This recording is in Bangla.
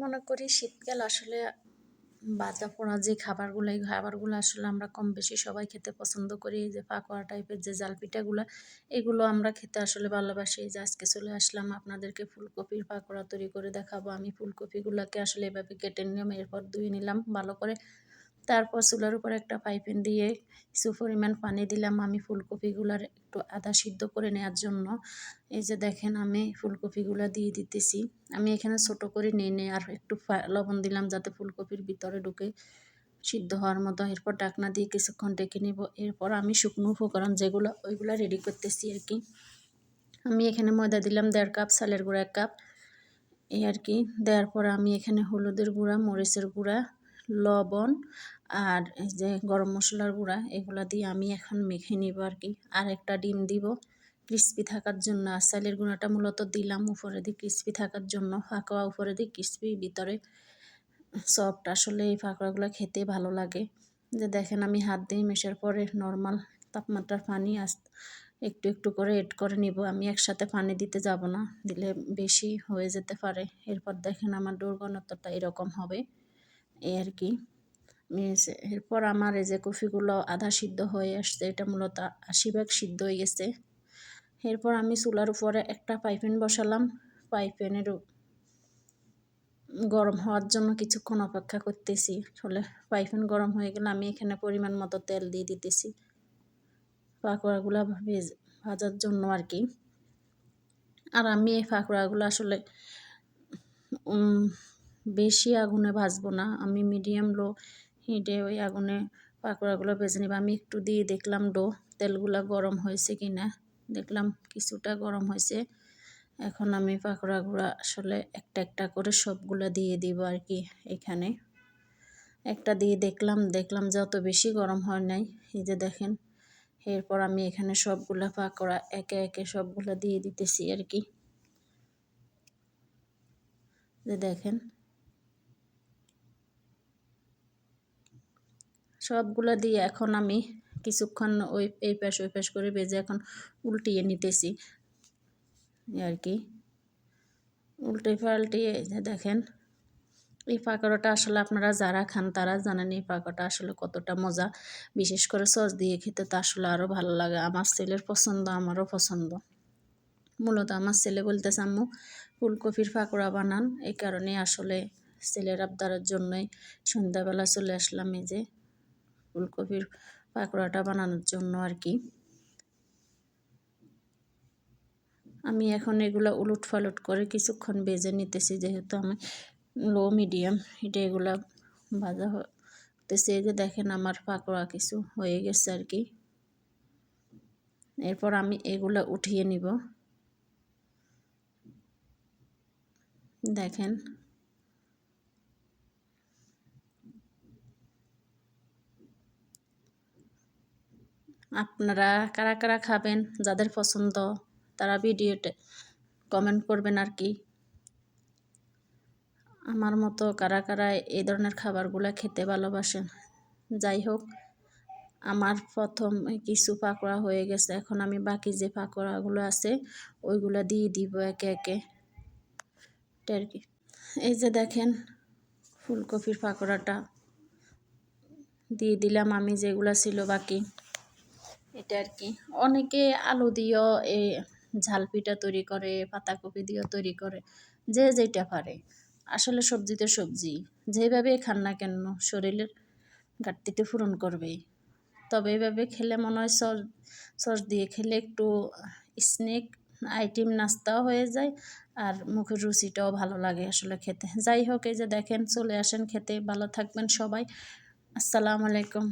মনে করি শীতকাল আসলে বাজা পোড়া যে খাবারগুলো, এই খাবারগুলো আসলে আমরা কম বেশি সবাই খেতে পছন্দ করি। এই যে পাকোয়া টাইপের যে জাল পিঠাগুলো এগুলো আমরা খেতে আসলে ভালোবাসি। এই যে আজকে চলে আসলাম আপনাদেরকে ফুলকপির পাকোড়া তৈরি করে দেখাবো। আমি ফুলকপিগুলোকে আসলে এভাবে কেটে নিলাম, এরপর ধুয়ে নিলাম ভালো করে। তারপর চুলার উপর একটা পাইপেন দিয়ে কিছু পরিমাণ পানি দিলাম আমি ফুলকপিগুলার একটু আদা সিদ্ধ করে নেওয়ার জন্য। এই যে দেখেন আমি ফুলকপিগুলো দিয়ে দিতেছি। আমি এখানে ছোট করে নিয়ে নিই আর একটু লবণ দিলাম যাতে ফুলকপির ভিতরে ঢুকে সিদ্ধ হওয়ার মতো। এরপর ডাকনা দিয়ে কিছুক্ষণ ডেকে নিব। এরপর আমি শুকনো উপকরণ যেগুলো, ওইগুলো রেডি করতেছি আর কি। আমি এখানে ময়দা দিলাম দেড় কাপ সালের গুঁড়া এক কাপ। এই আর কি। দেওয়ার পর আমি এখানে হলুদের গুঁড়া, মরিচের গুঁড়া লবণ আর যে গরম মশলার গুঁড়া, এগুলা দিয়ে আমি এখন মেখে নিব আর কি। আর একটা ডিম দিব ক্রিস্পি থাকার জন্য। আর চালের গুঁড়াটা মূলত দিলাম উপরে দিয়ে ক্রিস্পি থাকার জন্য। ফাঁকোয়া উপরে দিয়ে ক্রিস্পি ভিতরে সফট আসলে এই ফাঁকড়াগুলো খেতে ভালো লাগে। যে দেখেন আমি হাত দিয়ে মেশার পরে নর্মাল তাপমাত্রার পানি আস একটু একটু করে এড করে নিব। আমি একসাথে পানি দিতে যাব না, দিলে বেশি হয়ে যেতে পারে। এরপর দেখেন আমার ডোর এরকম হবে। এই আর কি। এরপর আমার এই যে কফিগুলো আধা সিদ্ধ হয়ে আসছে, এটা মূলত আশি ভাগ সিদ্ধ হয়ে গেছে। এরপর আমি চুলার উপরে একটা পাইপেন বসালাম। পাইপেনের গরম হওয়ার জন্য কিছুক্ষণ অপেক্ষা করতেছি। আসলে পাইপেন গরম হয়ে গেলে আমি এখানে পরিমাণ মতো তেল দিয়ে দিতেছি। পাকোড়াগুলো ভাজার জন্য আর কি। আর আমি এই পাকোড়াগুলো আসলে বেশি আগুনে ভাজবো না। আমি মিডিয়াম লো হিটে ওই আগুনে পাকোড়াগুলো ভেজে নেব। আমি একটু দিয়ে দেখলাম ডো তেলগুলো গরম হয়েছে কি না দেখলাম কিছুটা গরম হয়েছে। এখন আমি পাকোড়াগুলো আসলে একটা একটা করে সবগুলো দিয়ে দিব আর কি এখানে। একটা দিয়ে দেখলাম দেখলাম যে অত বেশি গরম হয় নাই। এই যে দেখেন, এরপর আমি এখানে সবগুলা পাকোড়া একে একে সবগুলো দিয়ে দিতেছি আর কি। যে দেখেন সবগুলো দিয়ে এখন আমি কিছুক্ষণ ওই, এই পাশ ওই পাশ করে বেজে এখন উল্টিয়ে নিতেছি। আর কি। উল্টে পাল্টিয়ে দেখেন, এই পাকোড়াটা আসলে আপনারা যারা খান তারা জানেন এই পাকোড়াটা আসলে কতটা মজা। বিশেষ করে সস দিয়ে খেতে তো আসলে আরও ভালো লাগে। আমার ছেলের পছন্দ, আমারও পছন্দ। মূলত আমার ছেলে বলতে আম্মু, ফুলকপির পাকোড়া বানান। এই কারণে আসলে ছেলের আবদারের জন্যই সন্ধ্যাবেলা চলে আসলাম এই যে ফুলকপির পাকোড়াটা বানানোর জন্য আর কি। আমি এখন এগুলো উলট ফালট করে কিছুক্ষণ বেজে নিতেছি, যেহেতু আমি লো মিডিয়াম এটা এগুলো ভাজা হতেছে। যে দেখেন আমার পাকোড়া কিছু হয়ে গেছে আর কি। এরপর আমি এগুলো উঠিয়ে নিব। দেখেন আপনারা কারা কারা খাবেন, যাদের পছন্দ, তারা ভিডিওতে কমেন্ট করবেন আর কি। আমার মতো কারা কারা এই ধরনের খাবারগুলো খেতে ভালোবাসেন? যাই হোক, আমার প্রথম কিছু পাকোড়া হয়ে গেছে। এখন আমি বাকি যে পাকোড়াগুলো আছে, ওইগুলো দিয়ে দিব একে একে। আর কি? এই যে দেখেন, ফুলকপির পাকোড়াটা। দিয়ে দিলাম আমি যেগুলো ছিল বাকি। এটা আর কি। অনেকে আলু দিয়েও এই ঝাল পিঠা তৈরি করে পাতাকপি দিয়েও তৈরি করে, যে যেটা পারে। আসলে সবজিতে সবজি যেভাবে খান না কেন শরীরের ঘাটতিতে পূরণ করবেই। তবে এভাবে খেলে মনে হয় সস সস দিয়ে খেলে একটু স্নেক আইটেম নাস্তাও হয়ে যায় আর মুখের রুচিটাও ভালো লাগে আসলে খেতে। যাই হোক, এই যে দেখেন, চলে আসেন খেতে। ভালো থাকবেন সবাই। আসসালামু আলাইকুম।